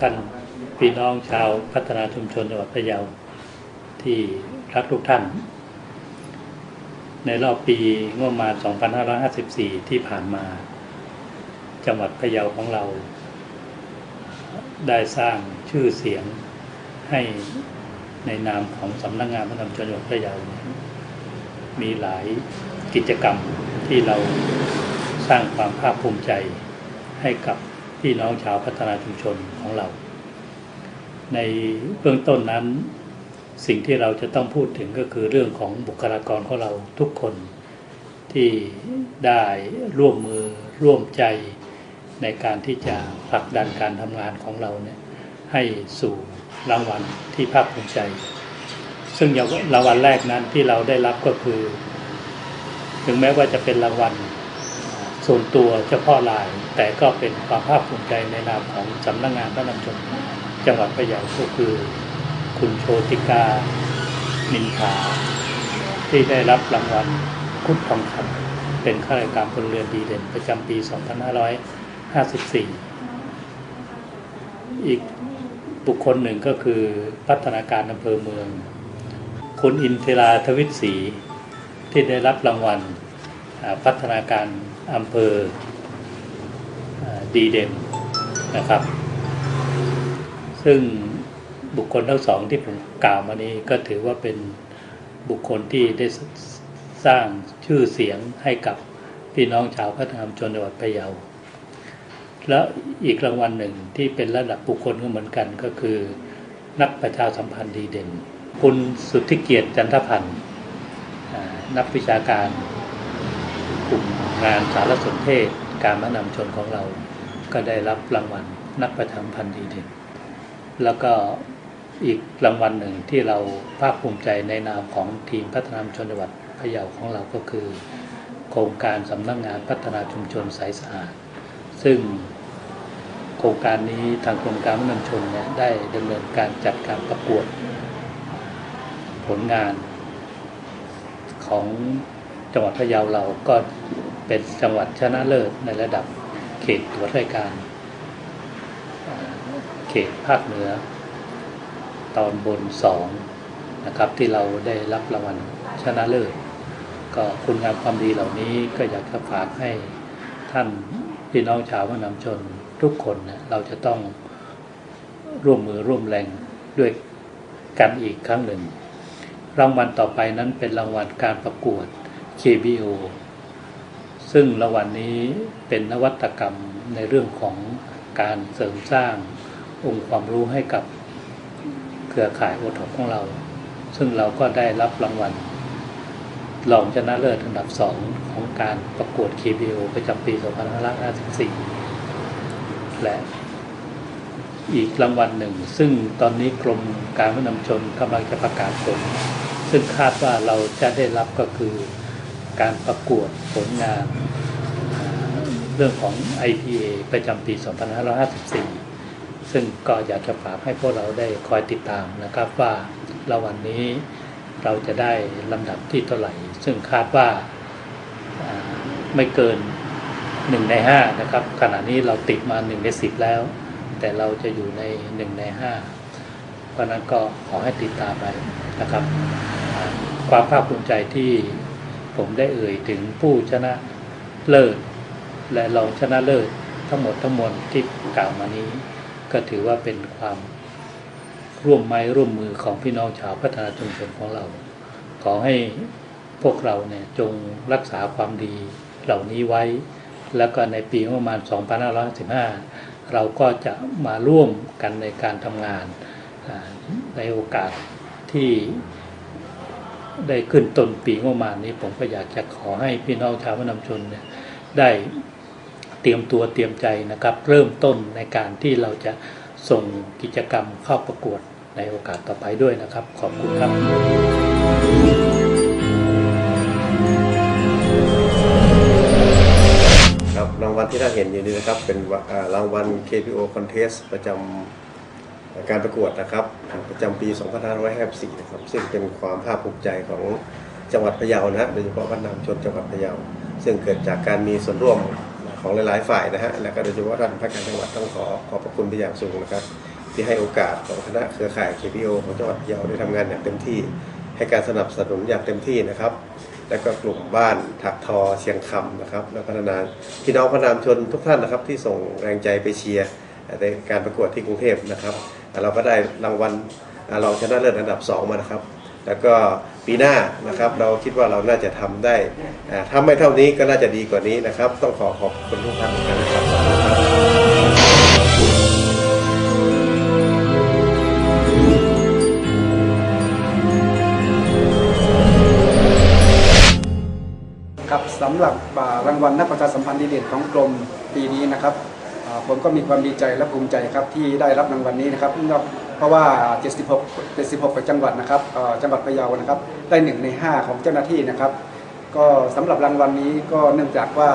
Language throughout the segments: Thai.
ท่านพี่น้องชาวพัฒนาชุมชนจังหวัดพะเยาที่รักทุกท่าน ในรอบปีงบประมาณ2554 ที่ผ่านมา จังหวัดพะเยาของเรา ได้สร้างชื่อเสียงให้ในนามของสำนักงงานพระนำจังหวัดพะเยา มีหลายกิจกรรมที่เราสร้างความภาคภูมิใจให้กับ พี่น้องชาวพัฒนาชุมชนของเรา ในเบื้องต้นนั้น สิ่งที่เราจะต้องพูดถึงก็คือเรื่องของบุคลากรของเราทุกคนที่ได้ร่วมมือร่วมใจในการที่จะผลักดันการทำงานของเราเนี่ยให้สู่รางวัลที่ภาคภูมิใจ ซึ่งรางวัลแรกนั้นที่เราได้รับก็คือ ถึงแม้ว่าจะเป็นรางวัล ส่วนตัวเฉพาะลาย แต่ก็เป็นความภาคภูมิใจในนามของสำนักงงานพระนำชนจังหวัดพะเยาก็คือ คุณโชติกานินทาที่ได้รับรางวัลคุดทองคำเป็นข้าราชการพลเรือนดีเด่นประจำปี 2554 อีกบุคคลหนึ่งก็คือพัฒนาการอำเภอเมือง คุณอินเทราทวิศรีที่ได้รับรางวัลพัฒนาการ อำเภอดีเด่นนะครับ ซึ่งบุคคลทั้งสองที่ผมกล่าวมานี้ก็ถือว่าเป็นบุคคลที่ได้สร้างชื่อเสียงให้กับพี่น้องชาวพัฒนามชนจังหวัดพะเยา และอีกรางวัลหนึ่งที่เป็นระดับบุคคลก็เหมือนกันก็คือ นักประชาสัมพันธ์ดีเด่น คุณสุทธิเกียรติจันทพันธ์นักวิชาการ งานสารสนเทศการมานำชนของเรา ก็ได้รับรางวัลนักประชาสัมพันธ์ดีเด่นแล้วก็อีกรางวัลหนึ่งที่เราภาคภูมิใจในนามของทีมพัฒนาชุมชนจังหวัดพะเยาของเราก็คือ โครงการสำนักงงานพัฒนาชุมชนสายสะอาดซึ่งโครงการนี้ทางกรมการพัฒนาชุมชนเนี่ยได้ดำเนินการจัดการประกวด ผลงานของจังหวัดพะเยาเราก็ เป็นจังหวัดชนะเลิศในระดับเขตตัวจราชการ เขตภาคเหนือ ตอนบนสองนะครับที่เราได้รับรางวัลชนะเลิศก็คุณงามความดีเหล่านี้ก็อยากจะฝากให้ท่านพี่น้องชาวมนำชนทุกคนนะเราจะต้องร่วมมือร่วมแรงด้วยกันอีกครั้งหนึ่ง รางวัลต่อไปนั้นเป็นรางวัลการประกวด KBO ซึ่งรางวัลนี้เป็นนวัตกรรมในเรื่องของการเสริมสร้างองค์ความรู้ให้กับเครือข่ายโอท็อปของเรา ซึ่งเราก็ได้รับรางวัลรองชนะเลิศอันดับสองของการประกวด KBO ประจำปี 2554 และอีกรางวัลหนึ่ง ซึ่งตอนนี้กรมการพัฒนาชนกำลังจะประกาศผล ซึ่งคาดว่าเราจะได้รับก็คือ การประกวดผลงานเรื่องของ IPA ประจำปี 2554 ซึ่งก็อยากจะฝากให้พวกเราได้คอยติดตามนะครับว่าราวันนี้เราจะได้ลำดับที่เท่าไหร่ ซึ่งคาดว่าไม่เกิน 1 ใน 5 นะครับ ขณะนี้เราติดมา 1 ใน 10 แล้ว แต่เราจะอยู่ใน 1 ใน 5 เพราะนั้นก็ขอให้ติดตามไปนะครับ ความภาคภูมิใจที่ ผมได้เอ่ยถึงผู้ชนะเลิศ และรองชนะเลิศทั้งหมดทั้งมวลที่กล่าวมานี้ ก็ถือว่าเป็นความร่วมไม้ร่วมมือของพี่น้องชาวพัฒนาชุมชนของเรา ขอให้พวกเราเนี่ยจงรักษาความดีเหล่านี้ไว้ แล้วก็ในปีประมาณ 2515 เราก็จะมาร่วมกันในการทำงานในโอกาสที่ ได้ขึ้นต้นปีงบประมาณนี้ ผมก็อยากจะขอให้พี่น้องชาวพนมชนเนี่ยได้เตรียมตัวเตรียมใจนะครับ เริ่มต้นในการที่เราจะส่งกิจกรรมเข้าประกวดในโอกาสต่อไปด้วยนะครับ ขอบคุณครับครับรางวัลที่ท่านเห็นอยู่นี้นะครับ เป็นรางวัล KPO Contest ประจำ การประกวดนะครับประจำปี2554นะครับซึ่งเป็นความภาคภูมิใจของจังหวัดพะเยานะโดยเฉพาะวัฒนธรรมชนจังหวัดพะเยา ซึ่งเกิดจากการมีส่วนร่วมของหลาย ๆ ฝ่ายนะฮะและก็โดยเฉพาะท่านผู้การจังหวัดต้องขอขอบพระคุณเป็นอย่างสูงนะครับ ที่ให้โอกาสของคณะเครือข่าย KPO ของจังหวัดพะเยาได้ทำงานอย่างเต็มที่ ให้การสนับสนุนอย่างเต็มที่นะครับ และก็กลุ่มบ้านถักทอเชียงคำนะครับและพัฒนาพี่น้องพนามชนทุกท่านนะครับที่ส่งแรงใจไปเชียร์ในการประกวดที่กรุงเทพนะครับ เราก็ได้รางวัลรองชนะเลิศอันดับ 2 มานะครับ แล้วก็ปีหน้านะครับเราคิดว่าเราน่าจะทำได้อ่าถ้าไม่เท่านี้ก็น่าจะดีกว่านี้นะครับ ต้องขอขอบคุณทุกท่านนะครับครับขับสำหรับอ่ารางวัลนักประชาสัมพันธ์ดีเด่นของกรมปีนี้นะครับ ผมก็มีความดีใจและภูมิใจครับที่ได้รับรางวัลนี้นะครับเพราะว่า 76 76จังหวัดนะครับจังหวัดพะเยานะครับ ได้หนึ่งใน 5 ของเจ้าหน้าที่นะครับ ก็สำหรับรางวัลนี้ก็เนื่องจากว่า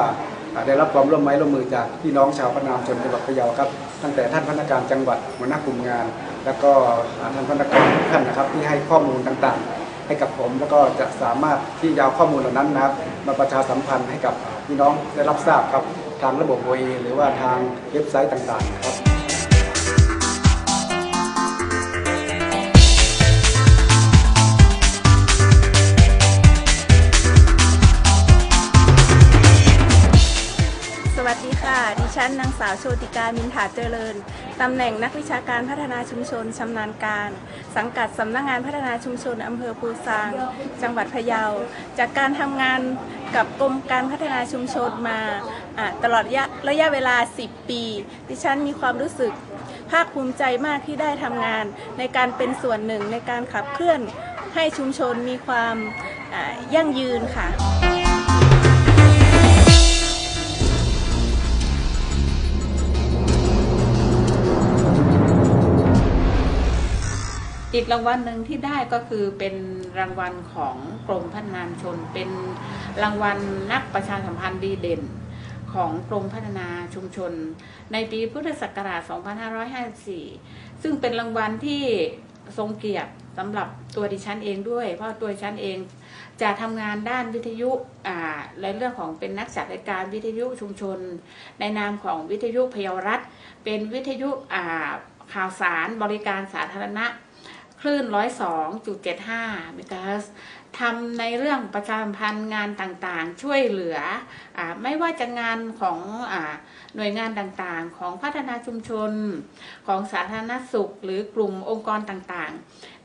ได้รับความร่วมไม้ร่วมมือจากพี่น้องชาวพะนามชนจังหวัดพะเยาครับตั้งแต่ท่านพนักงานจังหวัดหัวหน้ากลุ่มงาน แล้วก็อ่าท่านพนักงานทุกท่านนะครับ ที่ให้ข้อมูลต่างๆ ให้กับผมแล้วก็จะสามารถที่จะเอาข้อมูลเหล่านั้นนะครับมาประชาสัมพันธ์ให้กับพี่น้องได้รับทราบครับ ทางระบบวีหรือว่าทางเว็บไซต์ต่างๆนะครับ วัสดีค่ะ ดิฉันนางสาวโชติกามินถาเจริญ ตำแหน่งนักวิชาการพัฒนาชุมชนชำนาญการ สังกัดสำนักงงานพัฒนาชุมชนอำเภอปูซาง จังหวัดพะเยา จากการทำงานกับกรมการพัฒนาชุมชนมาตลอดระยะระยะเวลา 10 ปี ดิฉันมีความรู้สึกภาคภูมิใจมากที่ได้ทำงาน ในการเป็นส่วนหนึ่งในการขับเคลื่อนให้ชุมชนมีความยั่งยืนค่ะ อีกรางวัลหนึ่งที่ได้ก็คือเป็นรางวัลของกรมพัฒนาชน เป็นรางวัลนักประชาสัมพันธ์ดีเด่น ของกรมพัฒนาชุมชน ในปีพุทธศักราช 2554 ซึ่งเป็นรางวัลที่ทรงเกียรติสำหรับตัวดิฉันเองด้วย เพราะตัวดิฉันเองจะทำงานด้านวิทยุอ่าในเรื่องของเป็นนักจัดรายการวิทยุชุมชน ในนามของวิทยุพยารัฐ เป็นวิทยุข่าวสารบริการสาธารณะ คลื่น 102.75เมกะเฮิรตซ์ทำในเรื่องประชาสัมพันธ์งานต่างๆ ช่วยเหลืออไม่ว่าจะงานของอหน่วยงานต่างๆ ของพัฒนาชุมชน ของสาธารณสุข หรือกลุ่มองค์กรต่างๆ